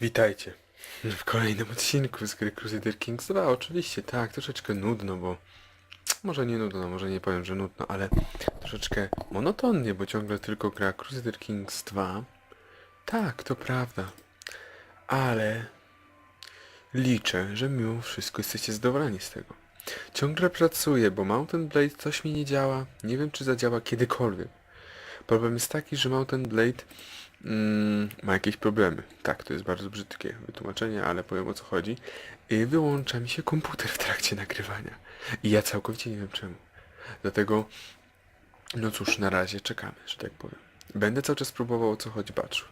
Witajcie w kolejnym odcinku z gry Crusader Kings 2. Oczywiście, tak, troszeczkę nudno, bo... Może nie nudno, może nie powiem, że nudno, ale troszeczkę monotonnie, bo ciągle tylko gra Crusader Kings 2. Tak, to prawda. Ale... Liczę, że mimo wszystko jesteście zadowoleni z tego. Ciągle pracuję, bo Mountain Blade coś mi nie działa. Nie wiem, czy zadziała kiedykolwiek. Problem jest taki, że Mountain Blade mm, ma jakieś problemy. Tak, to jest bardzo brzydkie wytłumaczenie, ale powiem o co chodzi. I wyłącza mi się komputer w trakcie nagrywania. I ja całkowicie nie wiem czemu. Dlatego, no cóż, na razie czekamy, że tak powiem. Będę cały czas próbował o co chodzi baczu.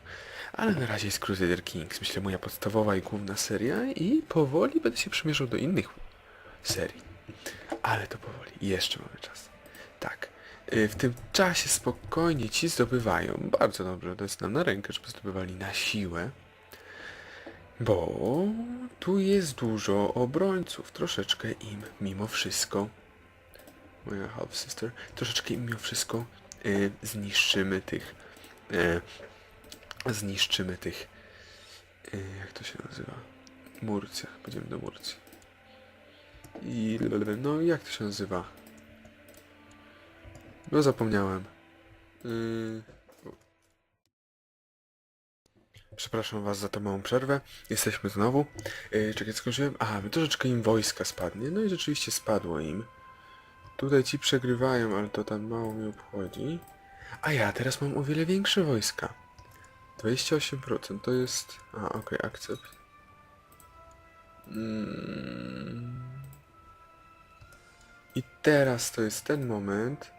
Ale na razie jest Crusader Kings, myślę moja podstawowa i główna seria i powoli będę się przymierzał do innych serii. Ale to powoli. Jeszcze mamy czas. Tak. Y, W tym czasie spokojnie ci zdobywają. Bardzo dobrze, to jest nam na rękę, żeby zdobywali na siłę. Bo tu jest dużo obrońców. Troszeczkę im mimo wszystko. Moja half sister. Troszeczkę im mimo wszystko y, zniszczymy tych. Y, zniszczymy tych. Y, jak to się nazywa? Murcja. Będziemy do Murcji. I no jak to się nazywa? No zapomniałem. Yy... Przepraszam was za tę małą przerwę. Jesteśmy znowu. Yy, czekaj, skończyłem. A, troszeczkę im wojska spadnie. No i rzeczywiście spadło im. Tutaj ci przegrywają, ale to tam mało mnie obchodzi. A ja teraz mam o wiele większe wojska. 28% to jest... A, okej, akcept. Mm. I teraz to jest ten moment,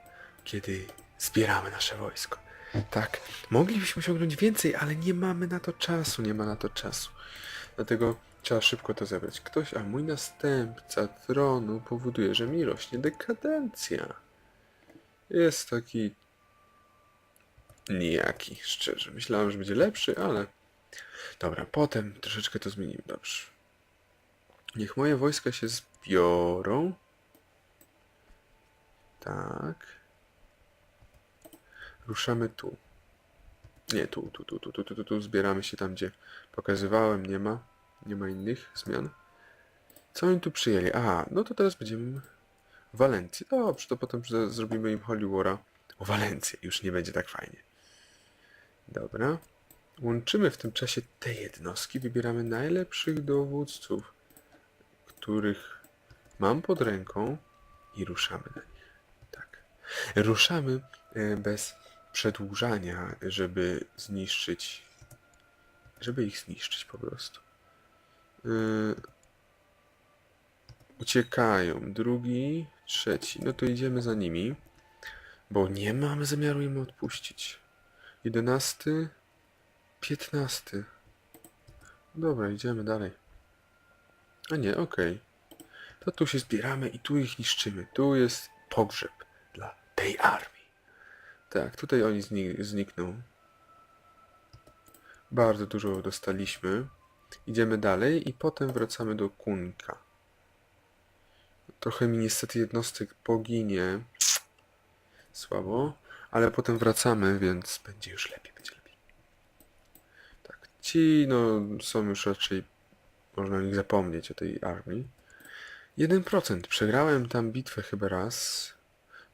kiedy zbieramy nasze wojsko. Tak, moglibyśmy osiągnąć więcej, ale nie mamy na to czasu, nie ma na to czasu. Dlatego trzeba szybko to zebrać. Ktoś, a mój następca tronu powoduje, że mi rośnie dekadencja. Jest taki nijaki, szczerze. Myślałem, że będzie lepszy, ale dobra, potem troszeczkę to zmienimy. Dobrze. Niech moje wojska się zbiorą. Tak. Ruszamy tu. Nie, tu, tu, tu, tu, tu, tu, tu, tu. Zbieramy się tam, gdzie pokazywałem. Nie ma. Nie ma innych zmian. Co oni tu przyjęli? Aha, no to teraz będziemy w Walencji. Dobrze, to potem zrobimy im Holy War'a o Walencję. Już nie będzie tak fajnie. Dobra. Łączymy w tym czasie te jednostki. Wybieramy najlepszych dowódców, których mam pod ręką i ruszamy na nich. Tak. Ruszamy e, bez przedłużania, żeby zniszczyć, żeby ich zniszczyć po prostu. E, Uciekają. Drugi, trzeci. No to idziemy za nimi, bo nie mamy zamiaru im odpuścić. Jedenasty, piętnasty. Dobra, idziemy dalej. A nie, okej. To tu się zbieramy i tu ich niszczymy. Tu jest pogrzeb dla tej armii. Tak, tutaj oni zni znikną. Bardzo dużo dostaliśmy. Idziemy dalej i potem wracamy do Kunka. Trochę mi niestety jednostek poginie. Słabo. Ale potem wracamy, więc będzie już lepiej, będzie lepiej. Tak, ci no są już raczej, można o nich zapomnieć, o tej armii. 1%. Przegrałem tam bitwę chyba raz.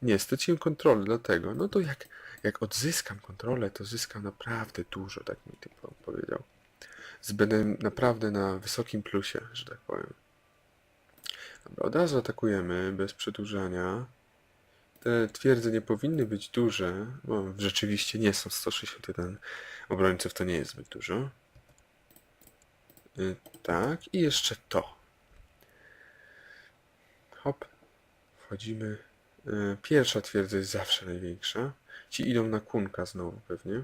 Nie, straciłem kontrolę, dlatego. No to jak, jak odzyskam kontrolę, to zyskam naprawdę dużo, tak mi typ powiedział. Będę naprawdę na wysokim plusie, że tak powiem. Dobra, od razu atakujemy, bez przedłużania. Te twierdze nie powinny być duże, bo rzeczywiście nie są 161 obrońców, to nie jest zbyt dużo. Y, tak, i jeszcze to. Hop. Wchodzimy. Y, Pierwsza twierdza jest zawsze największa. Ci idą na kunka znowu pewnie.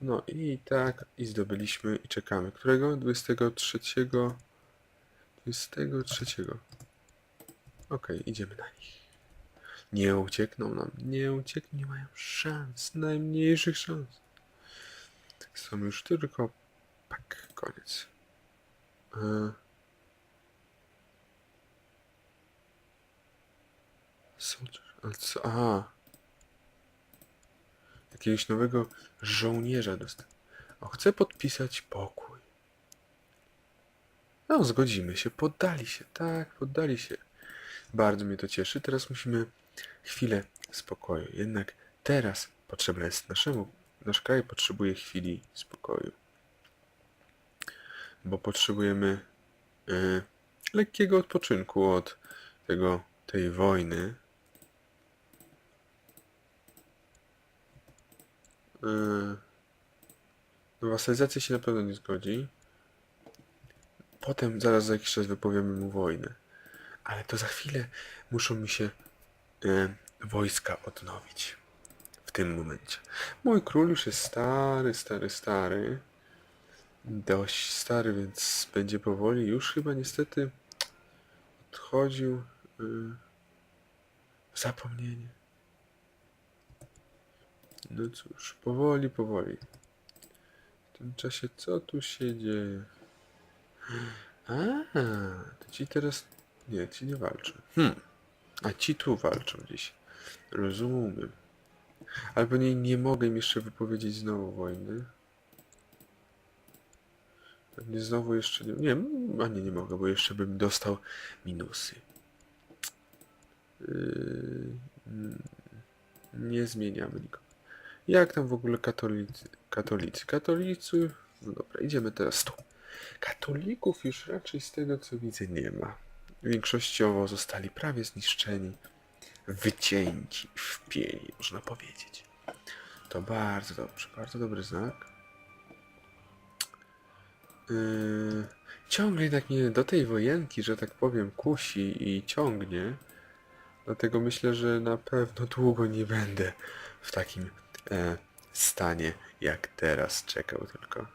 No i tak, i zdobyliśmy i czekamy. Którego? 23. 23. Okej, idziemy na nich. Nie uciekną nam, nie uciekną, nie mają szans, najmniejszych szans. Są już tylko... Tak, koniec. E... Soldier, ale co? Aha. Jakiegoś nowego żołnierza dostał. O, chcę podpisać pokój. No, zgodzimy się, poddali się, tak, poddali się. Bardzo mnie to cieszy. Teraz musimy chwilę spokoju. Jednak teraz potrzebna jest naszemu, nasz kraj potrzebuje chwili spokoju. Bo potrzebujemy y, lekkiego odpoczynku od tego, tej wojny. No, wasalizacja się na pewno nie zgodzi. Potem zaraz za jakiś czas wypowiemy mu wojnę. Ale to za chwilę muszą mi się e, wojska odnowić. W tym momencie. Mój król już jest stary, stary, stary. Dość stary, więc będzie powoli. Już chyba niestety odchodził y, w zapomnienie. No cóż, powoli, powoli. W tym czasie co tu się dzieje? A, to ci teraz... Nie, ci nie walczą. Hmm. A ci tu walczą gdzieś. Rozumiem. Albo nie, nie mogę im jeszcze wypowiedzieć znowu wojny. Nie znowu jeszcze nie... Nie, a nie, nie mogę, bo jeszcze bym dostał minusy. Yy, mm, nie zmieniamy nikogo. Jak tam w ogóle katolicy? Katolicy. Katolicy... No dobra, idziemy teraz tu. Katolików już raczej z tego co widzę nie ma. Większościowo zostali prawie zniszczeni, wycięci w pieni, można powiedzieć. To bardzo dobrze, bardzo dobry znak. Yy, ciągle jednak mnie do tej wojenki, że tak powiem, kusi i ciągnie. Dlatego myślę, że na pewno długo nie będę w takim stanie jak teraz czekał tylko.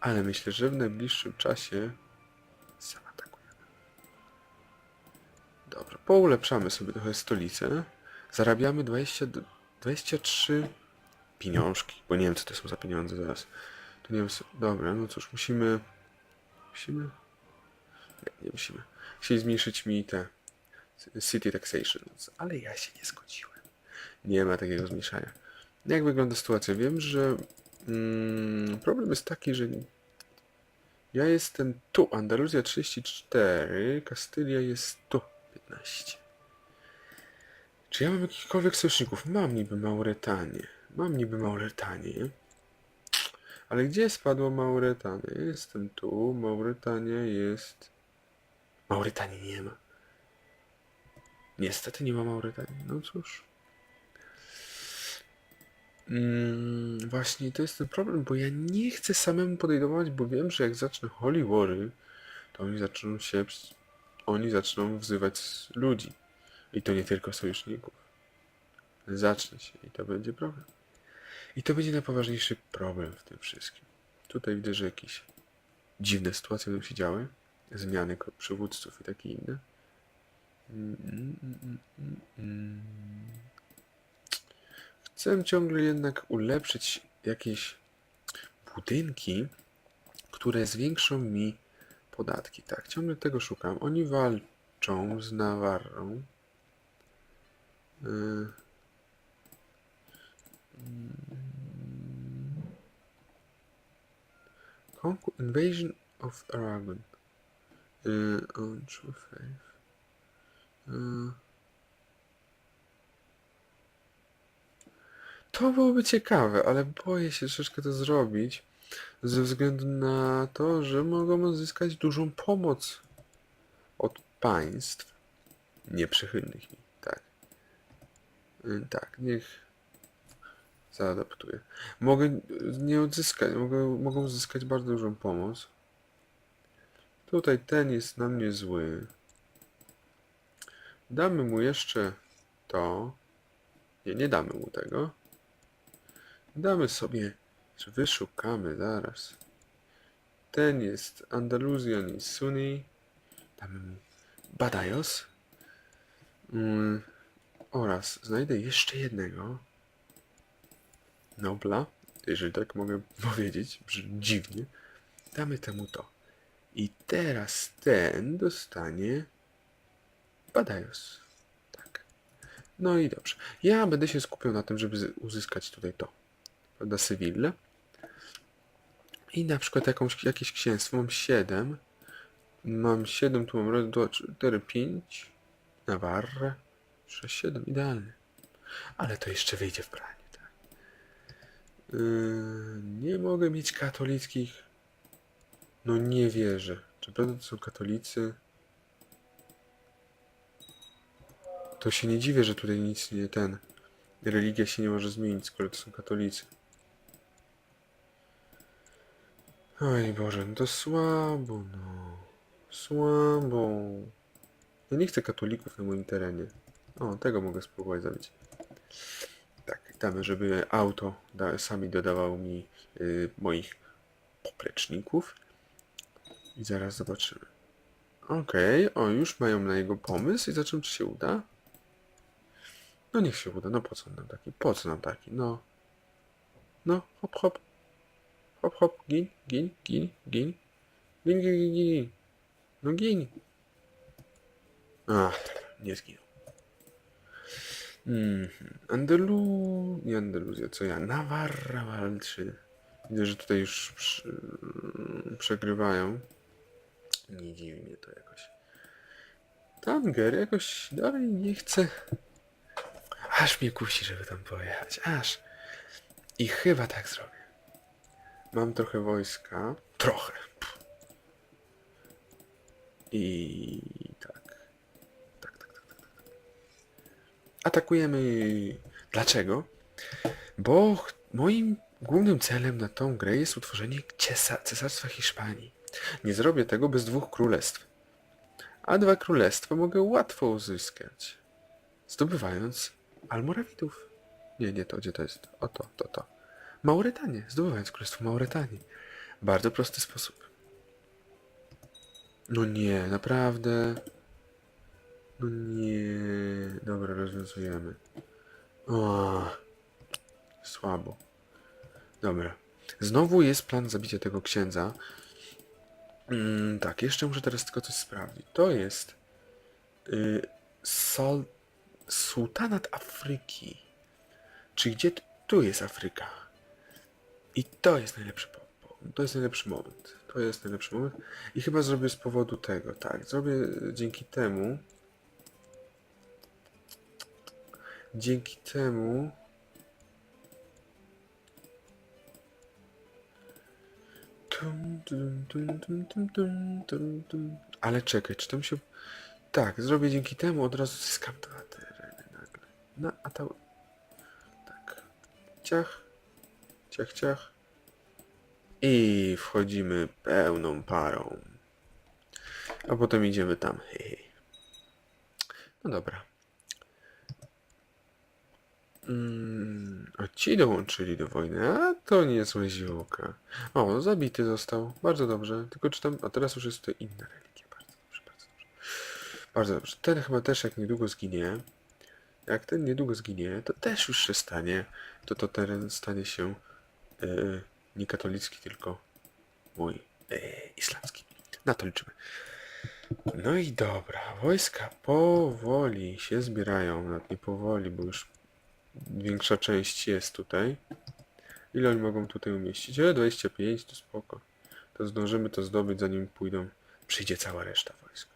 Ale myślę, że w najbliższym czasie zaatakujemy. Dobra, poulepszamy sobie trochę stolicę. Zarabiamy 20, d- 23 pieniążki, bo nie wiem co to są za pieniądze zaraz. Tu nie wiem, co- dobra, no cóż, musimy... Musimy? Nie, nie musimy. Chcieli zmniejszyć mi te city taxation, ale ja się nie zgodziłem. Nie ma takiego zmniejszania. Jak wygląda sytuacja? Wiem, że mm, problem jest taki, że ja jestem tu, Andaluzja 34, Kastylia jest tu, 15. Czy ja mam jakichkolwiek sojuszników? Mam niby Mauretanię. Mam niby Mauretanię. Ale gdzie spadło Mauretania? Jestem tu, Mauretania jest... Mauretanii nie ma. Niestety nie ma Mauretanii. No cóż. Mm, właśnie to jest ten problem, bo ja nie chcę samemu podejmować, bo wiem, że jak zacznę Holy to oni zaczną się, oni zaczną wzywać ludzi. I to nie tylko sojuszników. Zacznie się i to będzie problem. I to będzie najpoważniejszy problem w tym wszystkim. Tutaj widzę, że jakieś dziwne sytuacje będą się działy. Zmiany przywódców i takie inne. Mm, mm, mm, mm, mm. Chcę ciągle jednak ulepszyć jakieś budynki, które zwiększą mi podatki. Tak, ciągle tego szukam. Oni walczą z Nawarrą. Y, Invasion of Aragon. Y, on true faith. Y, To byłoby ciekawe, ale boję się troszeczkę to zrobić ze względu na to, że mogą uzyskać dużą pomoc od państw nieprzychylnych mi. Tak. Y, Tak, niech zaadaptuję. Mogę nie odzyskać, mogę, mogą uzyskać bardzo dużą pomoc. Tutaj ten jest na mnie zły. Damy mu jeszcze to. Nie, nie damy mu tego. Damy sobie, czy wyszukamy zaraz. Ten jest Andaluzjan i Sunni. Damy mu Badajos. Mm, oraz znajdę jeszcze jednego. Nobla, jeżeli tak mogę powiedzieć, dziwnie. Damy temu to. I teraz ten dostanie Badajos. Tak. No i dobrze. Ja będę się skupiał na tym, żeby uzyskać tutaj to. Prawda, Sewille. I na przykład jakąś, jakieś księstwo. Mam 7. Mam 7, tu mam raz, dwa, trzy, cztery, pięć. Navarra. 6, 7, idealnie. Ale to jeszcze wyjdzie w praniu, tak. Yy, nie mogę mieć katolickich. No nie wierzę. Czy prawda to są katolicy? To się nie dziwię, że tutaj nic nie ten. Religia się nie może zmienić, skoro to są katolicy. Oj Boże, no to słabo, no. Słabo. Ja nie chcę katolików na moim terenie. O, tego mogę spróbować zabić. Tak, damy, żeby auto da, sami dodawał mi y, moich popleczników. I zaraz zobaczymy. Okej, o, już mają na jego pomysł i zobaczymy, czy się uda. No niech się uda, no po co nam taki? Po co nam taki? No. No, hop, hop. Hop, hop, gin, gin, gin, gin. Gin, gin, gin, gin. No gin. Ach, nie zginął. Mhm. Andelu... Nie Andaluzja, co ja? Navarra walczy. Widzę, że tutaj już przy... przegrywają. Nie dziwi mnie to jakoś. Tanger jakoś dalej nie chce. Aż mnie kusi, żeby tam pojechać. Aż. I chyba tak zrobię. Mam trochę wojska. Trochę. I tak. Tak, tak, tak, tak, tak. Atakujemy. Dlaczego? Bo moim głównym celem na tą grę jest utworzenie ciesa- cesarstwa Hiszpanii. Nie zrobię tego bez dwóch królestw. A dwa królestwa mogę łatwo uzyskać. Zdobywając Almorawidów. Nie, nie to, gdzie to jest? O to, to, to. Mauretanię, zdobywając Królestwo Mauretanii. Bardzo prosty sposób. No nie, naprawdę. No nie. Dobra, rozwiązujemy. O, słabo. Dobra. Znowu jest plan zabicia tego księdza. Mm, tak, jeszcze muszę teraz tylko coś sprawdzić. To jest y, sol, sułtanat Afryki. Czy gdzie tu jest Afryka? I to jest najlepszy to jest najlepszy moment. To jest najlepszy moment. I chyba zrobię z powodu tego, tak. Zrobię dzięki temu. Dzięki temu. Ale czekaj, czy tam się. Tak, zrobię dzięki temu, od razu zyskam dwa tereny nagle. No, a to... Tak. Ciach. Ciach, ciach. I wchodzimy pełną parą. A potem idziemy tam. No dobra. Mm, a ci dołączyli do wojny, a to niezłe ziółka. O, zabity został. Bardzo dobrze. Tylko czytam, a teraz już jest tutaj inna religia. Bardzo dobrze, bardzo dobrze. Bardzo dobrze. Ten chyba też jak niedługo zginie. Jak ten niedługo zginie, to też już się stanie. To to teren stanie się e, nie katolicki, tylko mój e, islamski. Na to liczymy. No i dobra, wojska powoli się zbierają, nawet nie powoli, bo już większa część jest tutaj. Ile oni mogą tutaj umieścić? E, 25, to spoko. To zdążymy to zdobyć, zanim pójdą, przyjdzie cała reszta wojsk.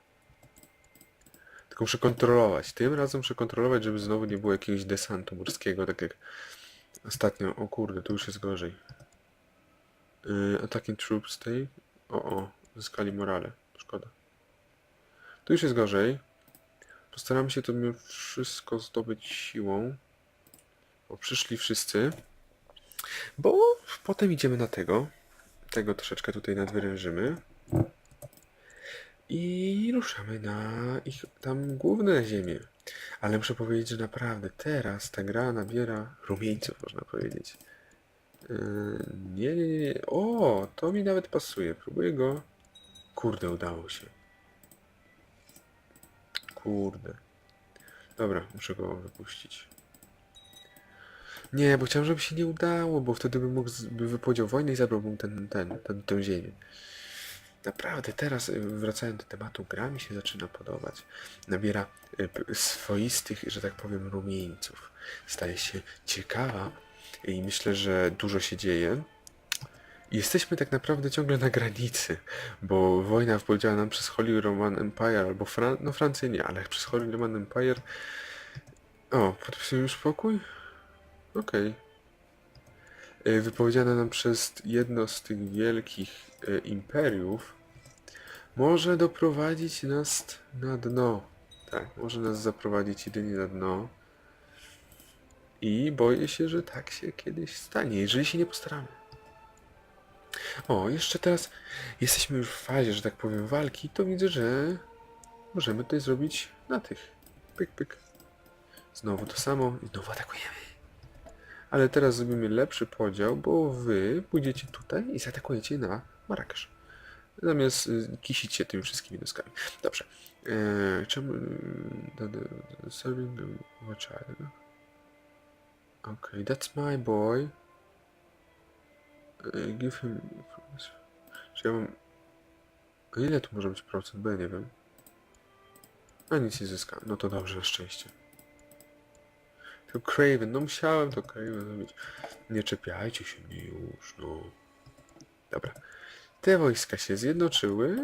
Tylko muszę kontrolować. Tym razem muszę kontrolować, żeby znowu nie było jakiegoś desantu morskiego, tak jak ostatnio. O kurde, tu już jest gorzej. Yy, attacking troops tej. O, o, zyskali morale. Szkoda. Tu już jest gorzej. Postaram się to mimo wszystko zdobyć siłą. Bo przyszli wszyscy. Bo potem idziemy na tego. Tego troszeczkę tutaj nadwyrężymy. I ruszamy na ich tam główne ziemię. Ale muszę powiedzieć, że naprawdę teraz ta gra nabiera rumieńców, można powiedzieć. Yy, nie, nie, nie. O, to mi nawet pasuje. Próbuję go. Kurde, udało się. Kurde. Dobra, muszę go wypuścić. Nie, bo chciałem, żeby się nie udało, bo wtedy bym mógł, by wypowiedział wojnę i zabrałbym ten, ten, ten, tę ziemię. Naprawdę, teraz y, wracając do tematu, gra mi się zaczyna podobać. Nabiera y, swoistych, że tak powiem, rumieńców. Staje się ciekawa i myślę, że dużo się dzieje. jesteśmy tak naprawdę ciągle na granicy, bo wojna powiedziała nam przez Holy Roman Empire, albo Fran no Francję nie, ale przez Holy Roman Empire. O, podpisuję już pokój? Okej. Y, Wypowiedziana nam przez jedno z tych wielkich y, imperiów może doprowadzić nas na dno. Tak, może nas zaprowadzić jedynie na dno. I boję się, że tak się kiedyś stanie, jeżeli się nie postaramy. O, jeszcze teraz jesteśmy już w fazie, że tak powiem, walki, to widzę, że możemy tutaj zrobić na tych. Pyk, pyk. Znowu to samo i znowu atakujemy. Ale teraz zrobimy lepszy podział, bo wy pójdziecie tutaj i zaatakujecie na Marrakesz. Zamiast y, kisić się tymi wszystkimi noskami. Dobrze. Eee, czemu... Serving a child. That's my boy. E, Give him... Czy ja mam... Ile tu może być procent? Bo ja nie wiem. A nic nie zyskam. No to dobrze, na szczęście. To Craven, no musiałem to Craven zrobić. Nie czepiajcie się mnie już, no. Dobra. Te wojska się zjednoczyły,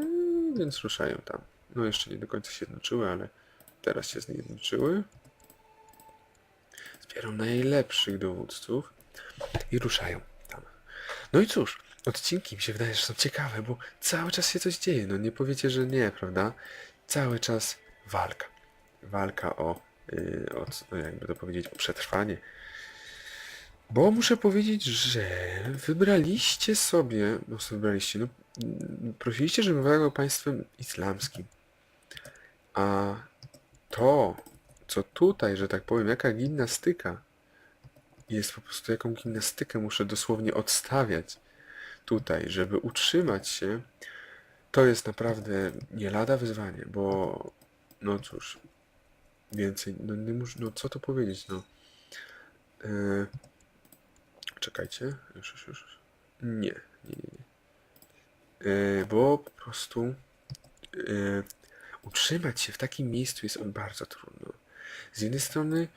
więc ruszają tam. No jeszcze nie do końca się zjednoczyły, ale teraz się zjednoczyły. Zbieram najlepszych dowódców i ruszają tam. No i cóż, odcinki mi się wydaje, że są ciekawe, bo cały czas się coś dzieje. No nie powiecie, że nie, prawda? Cały czas walka. Walka o, yy, o c- no jakby to powiedzieć, o przetrwanie. Bo muszę powiedzieć, że wybraliście sobie, no co wybraliście, no prosiliście, żebym wybrał państwem islamskim. A to, co tutaj, że tak powiem, jaka gimnastyka jest po prostu, jaką gimnastykę muszę dosłownie odstawiać tutaj, żeby utrzymać się, to jest naprawdę nie lada wyzwanie, bo no cóż, więcej, no nie muszę, no co to powiedzieć, no. Yy, czekajcie, już, już, już. Nie, nie, nie. nie. Yy, bo po prostu yy, utrzymać się w takim miejscu jest bardzo trudno. Z jednej strony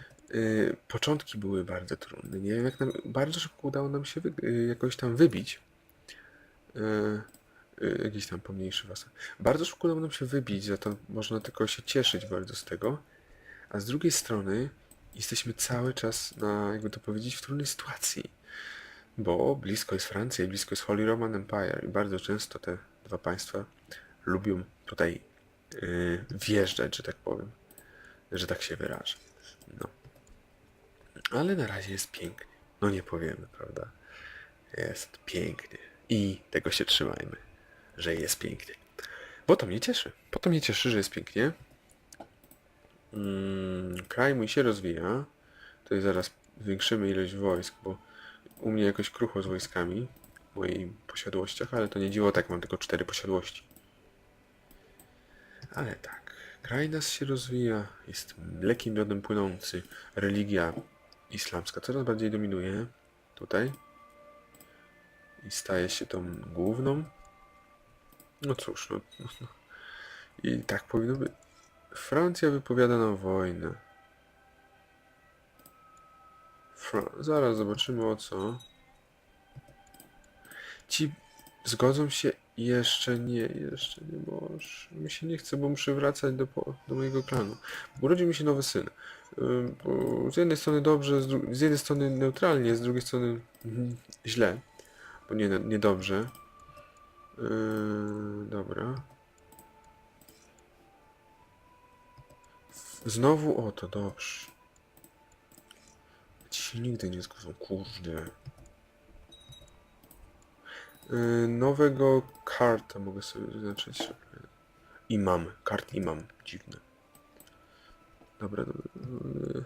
początki były bardzo trudne. Nie wiem, jak nam, bardzo szybko udało nam się jakoś tam wybić. Jakiś tam pomniejszy was. Bardzo szybko udało nam się wybić, za to można tylko się cieszyć bardzo z tego. A z drugiej strony jesteśmy cały czas na, jakby to powiedzieć, w trudnej sytuacji. Bo blisko jest Francja i blisko jest Holy Roman Empire i bardzo często te dwa państwa lubią tutaj y, wjeżdżać, że tak powiem że tak się wyrażę. No. Ale na razie jest pięknie. No nie powiemy, prawda? Jest pięknie. I tego się trzymajmy, że jest pięknie. Bo to mnie cieszy. Bo to mnie cieszy, że jest pięknie. Mm, kraj mój się rozwija. Tutaj zaraz zwiększymy ilość wojsk, bo u mnie jakoś krucho z wojskami w moich posiadłościach, ale to nie dziwo, tak mam tylko cztery posiadłości. Ale tak, kraj nas się rozwija, jest mlekiem miodem płynący, religia islamska coraz bardziej dominuje tutaj i staje się tą główną. No cóż, no, no, no. i tak powinno być. Francja wypowiada nam wojnę. Fra Zaraz zobaczymy o co. Ci zgodzą się jeszcze nie, jeszcze nie, już mi się nie chce, bo muszę wracać do, do mojego klanu. Urodził mi się nowy syn. Z jednej strony dobrze, z, z jednej strony neutralnie, z drugiej strony mhm, źle, bo nie, nie dobrze. Yy, dobra. Znowu o to, dobrze. Ci się nigdy nie zgodzą, kurde. Yy, nowego karta mogę sobie zaznaczyć. Imam, kart imam, dziwne. Dobra, dobra.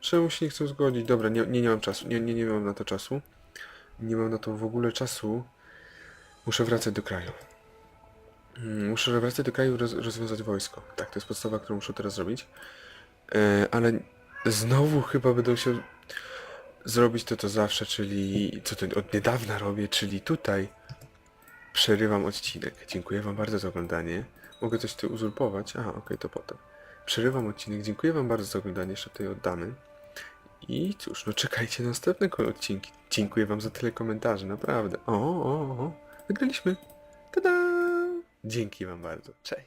Czemu się nie chcę zgodzić? Dobra, nie, nie, nie mam czasu, nie, nie, nie mam na to czasu. Nie mam na to w ogóle czasu. Muszę wracać do kraju. Mm, Muszę wracać do kraju roz, rozwiązać wojsko. Tak, to jest podstawa, którą muszę teraz zrobić. E, ale znowu chyba będę musiał zrobić to, co zawsze, czyli co to od niedawna robię, czyli tutaj przerywam odcinek. Dziękuję Wam bardzo za oglądanie. Mogę coś tu uzurpować? Aha, okej, to potem. Przerywam odcinek. Dziękuję Wam bardzo za oglądanie. Jeszcze tutaj oddamy. I cóż, no czekajcie na następne odcinki. Dziękuję wam za tyle komentarzy, naprawdę. O, o, o. Wygraliśmy. Tada! Dzięki wam bardzo. Cześć.